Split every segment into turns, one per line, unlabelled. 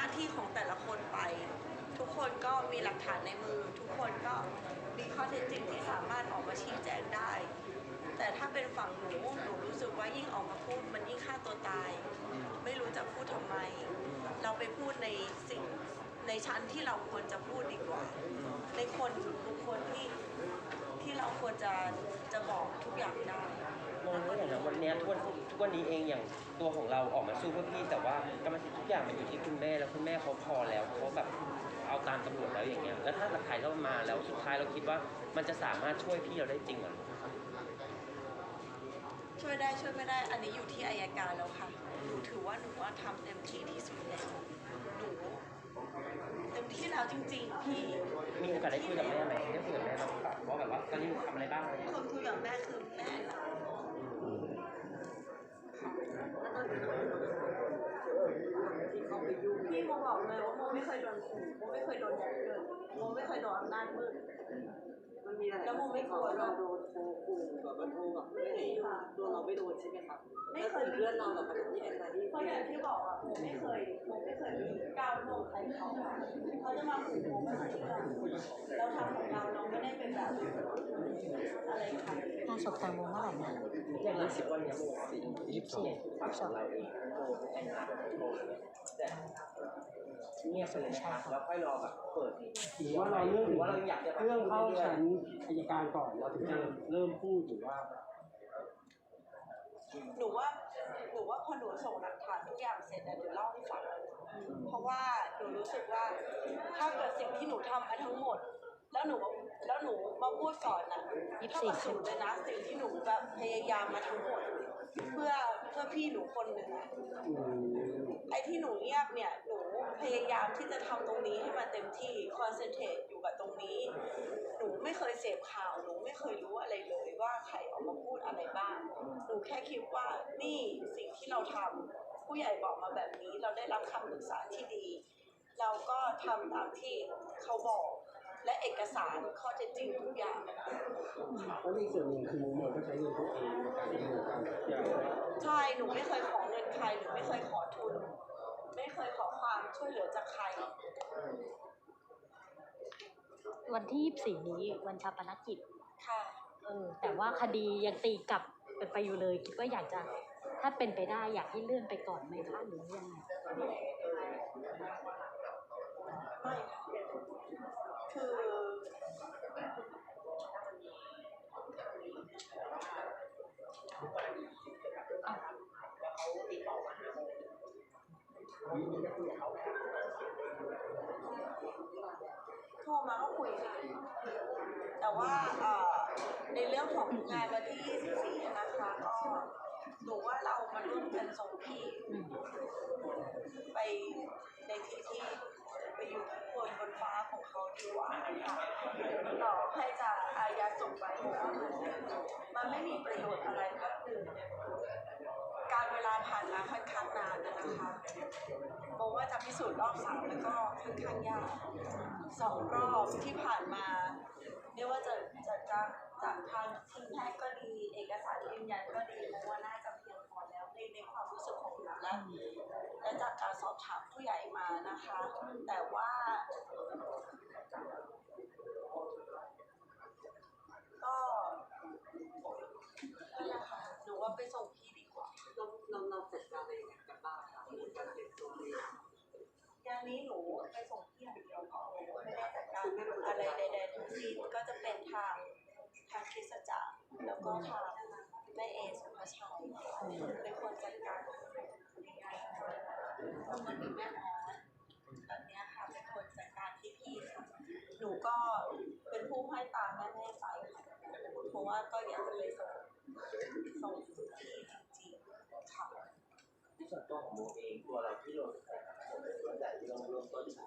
น้าที่ของแต่ละคนไป ทุกคนก็มีหลักฐานในมือ ทุกคนก็มีข้อเท็จจริงที่สามารถออกมาชี้แจงได้ แต่ถ้าเป็นฝั่งหนูหนูรู้สึกว่ายิ่งออกมาพูดมันยิ่งฆ่าตัวตาย ไม่รู้จะพูดทำไม เราไปพูดในสิ่งในชั้นที่เราควรจะพูดดีกว่า ในคนบุคคลที่ ที่เราควรจะจะบอกทุกอย่างได้
มองว่าอย่างนั้นวันเนี้ยทุกวันทุกวันนี้เองอย่างตัวของเราออกมาสู้เพื่อพี่ แต่ว่ากรรมสิทธิ์ทุกอย่างมันอยู่ที่คุณแม่แล้วคุณแม่เขาพอแล้วเขาแบบเอาตามตำรวจแล้วอย่างเงี้ยแล้วถ้าหลักฐานเรามาแล้วสุดท้ายเราคิดว่ามันจะสามารถช่วยพี่เราได้จริงเหรอ
ช่วยได้ช่วยไม่ได้อันนี้อยู่ที่อายการแล้วค่ะหนูถือว่าหนูว่าทำเต็มที่ที่สุดแล้วหนูเต็มที่แล้วจริง ๆ พี่
มีโอกาสได้คุยกับแม่ไหมได้คุยกับแม่บ้างปะว่าแบบว่า ที่เขา
ไปยุ่ง
พี่โมบอกเลยว่าโมไม่เคยโดนขู่โมไม่เคยโดนยัดเกินโมไม่เคยโดนอำนาจมืด
มันมีอะไร
แล้วโมไม่กลัว
เราโดนโทรขู่ ตัวเราไม่โดนใช่ไหมครับ
ไม่เคย
แล้วเพื่อนเราแบบประเด็นที่แอนนาที่
เพราะอย่างที่บอกอะโมไม่เคยโมไม่เคยมีก้าวล่วงใครเขาเขาจะมาขู่โมไม่เชื่อเราทำของเราเราไม่ได้เป็นแบบอะไรค่ะ
งานศพแตงโมเมื่อไหร่นะ
อย่างยี่สิบวันเนี้ยโมสี่ยี่สิบสี่ฝั่งของเราเองโมแอนนาโมเนี่ยแต่เงียบไปเลยนะครับแล้วค่อยรอแบบเปิด
หรือว่าเราเรื่อง
หรือว่าเราอยากจะ
เรื่องเข้าชั้นอายการก่อนเราถึงจะเริ่มพูดหรือว่า
หนูว่าหนูว่าพอหนูส่งหลักฐานทุกอย่างเสร็จอะเดี๋ยวเล่าให้ฟังเพราะว่าหนูรู้สึกว่าถ้าเกิดสิ่งที่หนูทำมาทั้งหมด แล้วหนูแล้วหนูมาพูดก่อนน่ะ
ยี่สิบ
เท่า
สี่
กับสูญเลยนะสิ่งที่หนูแบบพยายามมาทั้งหมด เพื่อเพื่อพี่หนูคนหนึ่งอะ
อืม
ไอ้ที่หนูเงียบเนี่ยหนู พยายามที่จะทำตรงนี้ให้มันเต็มที่คอนเซนเทรตอยู่กับตรงนี้ หนูไม่เคยเสพข่าวหนูไม่เคยรู้อะไรเลยว่าใครออกมาพูดอะไรบ้าง หนูแค่คิดว่านี่สิ่งที่เราทำผู้ใหญ่บอกมาแบบนี้ เราได้รับคำปรึกษาที่ดี เราก็ทำตามที่เขาบอกและเอกสารข้อเท็จจริงทุกอย่าง
แล้วอีกส่วนหนึ่งคือโมก็ใช้เงินตัวเองในการดำเนินการทุกอย่าง
ใช่ หนูไม่เคยขอเงินใครหนูไม่เคยขอทุน ไม่เคยขอความช่วยเหลือจากใคร
วันที่ยี่สี่นี้วันชาปนกิจ
ค่ะ
เออ แต่ว่าคดียังตีกลับเป็นไปอยู่เลย คิดว่าอยากจะ ถ้าเป็นไปได้อยากให้เลื่อนไปก่อนไหมคะหรือยังไง
ไม่ค่ะคือ โทรมาก็คุยค่ะ แต่ว่าเอ่อในเรื่องของงานวันที่ 24 นะคะก็หนูว่าเรามาร่วมกันส่งพี่ ไปในที่ที่ไปอยู่บนบนฟ้าของเขาดีกว่าค่ะต่อให้จะอายัดส่งไปเพราะว่ามันมันไม่มีประโยชน์อะไรก็คือ เวลาผ่านมาค่อนข้างนานนะคะโมว่าจะพิสูจน์รอบสามแล้วก็ค่อนข้างยากสองรอบที่ผ่านมาไม่ว่าจะจะจากจากทางทีมแพทย์ก็ดีเอกสารยืนยันก็ดีโมว่าน่าจะเพียงพอแล้วในในความรู้สึกของหนูแล้วและจากการสอบถามผู้ใหญ่มานะคะ แต่ว่า ก็นั่นแหละค่ะหนูว่าไปส่งพี่ดีกว่า
เราเราเราจัดการอะไรกันบ้างครับในการเตรียมตัวเนี่ย
งา นนี้หนูไปส่งพี่อย่างเดียวพอไม่ได้จัดการอะไรใดๆทั้งสิ้นก็จะเป็นทางทางคริสตจักรแล้วก็ทางแม่เอสุภาชัยเป็นคนจัดการงานแล้วก็มีแม่ออสแบบนี้ค่ะเป็นคนจัดการที่พี่ค่ะหนูก็เป็นผู้ให้ตามแม่แม่ๆไปค่ะเพราะว่าก็อยากจะไปส่งส่งที่จริงๆค่ะ
ส่วนตัวของโมเองตัวเราที่ลงแต่ผมเนใหญ่ที่เราเริ่มต้นจาก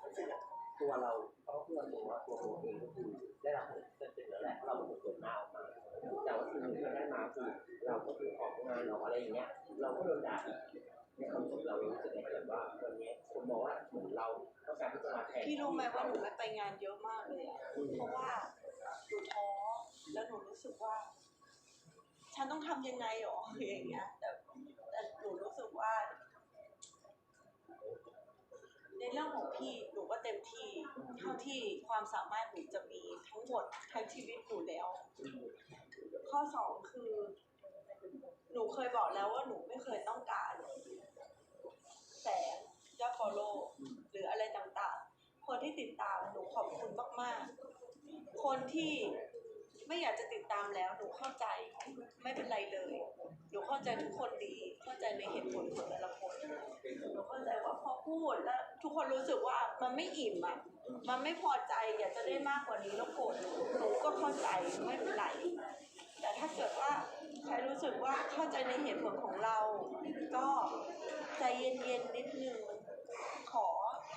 ตัวเราเพราะเพื่อนบอกว่าตัวโมเองก็คือได้รับผลเต็มๆแล้วแหละเราเป็นคนเปิดหน้าออกมาแต่ว่าสิ่งที่เราได้มาคือเราก็คือออกงานเราอะไรอย่างเงี้ย เราก็โดนด่าอีกในความรู้สึกเรารู้สึกไงแบบว่าวันนี้คนมองว่าเหมือนเราต้องการที่จะมาแทน
พี่รู้ไหมว่าหนูไม่ไปงานเยอะมากเลยอะเพราะว่าหนูท้อแล้วหนูรู้สึกว่า ฉันต้องทำยังไงหรออย่างเงี้ยแต่แต่หนูรู้สึกว่า ในเรื่องของพี่หนูก็เต็มที่เท่าที่ความสามารถหนูจะมีทั้งหมดทั้งชีวิตหนูแล้ว ข้อสองคือ หนูเคยบอกแล้วว่าหนูไม่เคยต้องการแสงยอดฟอลโล่หรืออะไรต่างๆ คนที่ติดตามหนูขอบคุณมากๆ คนที่ไม่อยากจะติดตามแล้วหนูเข้าใจไม่เป็นไรเลย หนูเข้าใจทุกคนดี เข้าใจในเหตุผลของแต่ละคนหนูเข้าใจ พูดแล้วทุกคนรู้สึกว่ามันไม่อิ่มอะ มันไม่พอใจอยากจะได้มากกว่านี้แล้วโกรธหนูก็เข้าใจไม่เป็นไร แต่ถ้าเกิดว่าใครรู้สึกว่าเข้าใจในเหตุผลของเรา ก็ใจเย็นๆนิดนึงขอ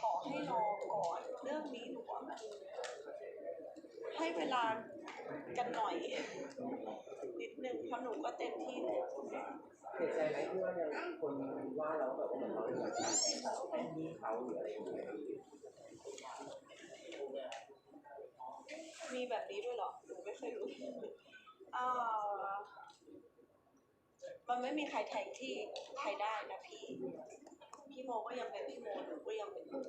ขอให้รอก่อนเรื่องนี้หนูว่ามันให้เวลากันหน่อย นิดนึงเพราะหนูก็เต็มที่แล้ว
เสียใจไหมที่ว่ายังคนว่าเราแบบว่าเหมือนเราเป็นแบบเป็นที่เขาหรืออะไรอย่างเงี้ย
มีแบบนี้ด้วยเหรอหนูไม่เคยรู้อ่ามันไม่มีใครแทนที่ใครได้นะพี่ พี่โมก็ยังเป็นพี่โมหนูก็ยังเป็นหนู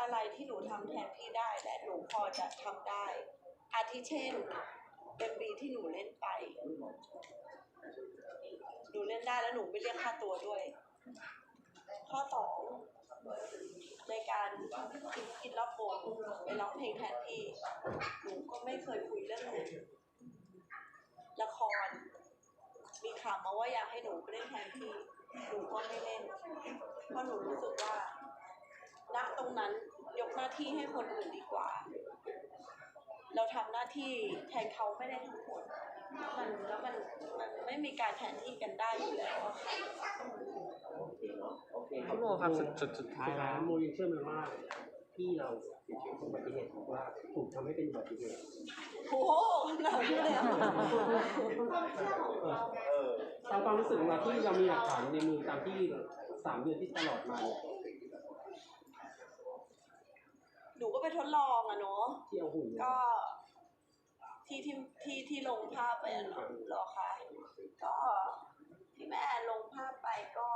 อะไรที่หนูทำแทนพี่ได้และหนูพอจะทำได้ อาทิเช่น เป็นบีที่หนูเล่นไป หนูเล่นได้แล้วหนูไม่เรียกค่าตัวด้วย ข้อสองในการกินกินรอบวงไปร้องเพลงแทนพี่ หนูก็ไม่เคยคุยเรื่องเงินละคร มีข่าวมาว่าอยากให้หนูไปเล่นแทนพี่ หนูก็ไม่เล่น เพราะหนูรู้สึกว่าณตรงนั้นยกหน้าที่ให้คนอื่นดีกว่า เราทำหน้าที่แทนเขาไม่ได้ทั้งหมดมันแล้วมันมันไม่มีการแทนที่กันได้อยู่แล้วอะค่ะ
โอเคเนาะโอเค
พี่โมครับสุดสุดสุดท้าย
สุดท้า
แล้
ยวโมยังเชื่อไหมว่าที่เราเสียชีวิตอุบัติเหตุเพราะว่าถูกทำให้เป็นอุบัติเหตุ
โอ้โหหนักเลยอะ
เออ
ตามความรู้สึกของเราที่เรามีหลักฐานในมือตามที่สามเดือนที่ตลอดมาเนี่ย
ห นูก็ไปทดลองอะเนาะ
ที่เอาหุ่น
ก็ ที่ที่ที่ที่ลงภาพไปอะเนาะเหรอคะก็ที่แม่ลงภาพไปก็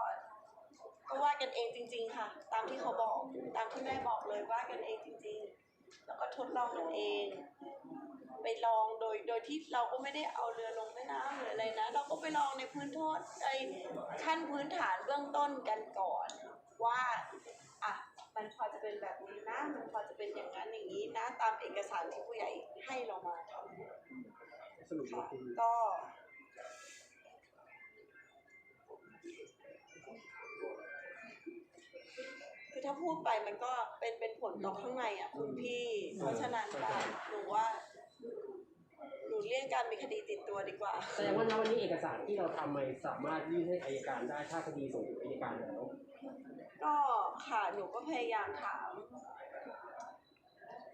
ก็วาดกันเองจริง ๆ ค่ะ ตามที่เขาบอกตามที่แม่บอกเลยวาดกันเองจริง ๆ แล้วก็ทดลองกันเอง ไปลองโดยโดยที่เราก็ไม่ได้เอาเรือลงแม่น้ำหรืออะไรนะ เราก็ไปลองในพื้นโทษไอ้ขั้นพื้นฐานเบื้องต้นกันก่อน ว่าอะ มันพอจะเป็นแบบนี้นะ มันพอจะเป็นอย่างนั้นอย่างนี้นะ ตามเอกสารที่ผู้ใหญ่ให้เรามาทำ
สรุป
ค่ะ
คือ
ก็คือถ้าพูดไปมันก็เป็นเป็นผลต่อข้างในอะคุณพี่ เพราะฉะนั้นก็หนูว่าหนู เลี่ยงการมีคดีติดตัวดีกว่า
แสดงว่าณวันนี้เอกสารที่เราทำมาสามารถยื่นให้อายการได้ถ้าคดีส่งถึงอายการแล้ว
ก็ค่ะหนูก็พยายามถาม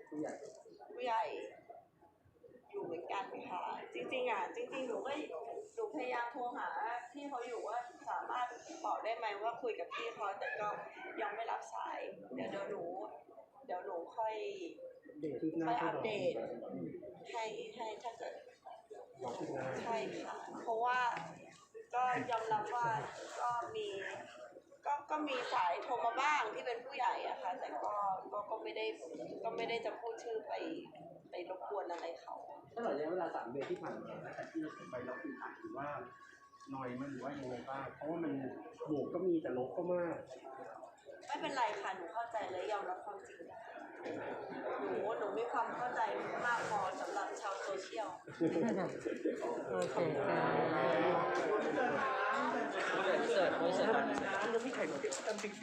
ผู้ใหญ่
ผู้ใหญ่อยู่เหมือนกันค่ะ จริงๆอะจริงๆหนูก็หนูพยายามโทรหาพี่เขาอยู่ว่าสามารถบอกได้ไหมว่าคุยกับพี่เขาแต่ก็ยังไม่รับสาย เดี๋ยวเดี๋ยวหนูเดี๋ยวหนูค่อย
เดตที่หน้า
ค่อย
ที่
อัป
เรา
เดตให้ให้ถ้าเกิด
เราที่หน้า
ใช่ค่ะ เพราะว่าก็ยอมรับว่าก็มีก็ก็มีสายโทรมาบ้างที่เป็นผู้ใหญ่อะค่ะ แต่ก็ก็ก็ไม่ได้ก็ไม่ได้จะพูดชื่อไปไปรบกวนอะไรเขา
ตลอดระยะเวลาสามเดือนที่ผ่านมาตั้งแต่ที่เราไปเราคือถามถือว่าหน่อยมันหรือว่ายังไงบ้างเพราะว่ามันบวกก็มีแต่ลบก็มาก
ไม่เป็นไรค่ะ หนูเข้าใจและยอมรับความจริง หนูหนูมีความเข้าใจมากพอสำหรับชาวโซเชียล
โอเคครับเสิร์ฟเสิร์ฟเสิร์ฟ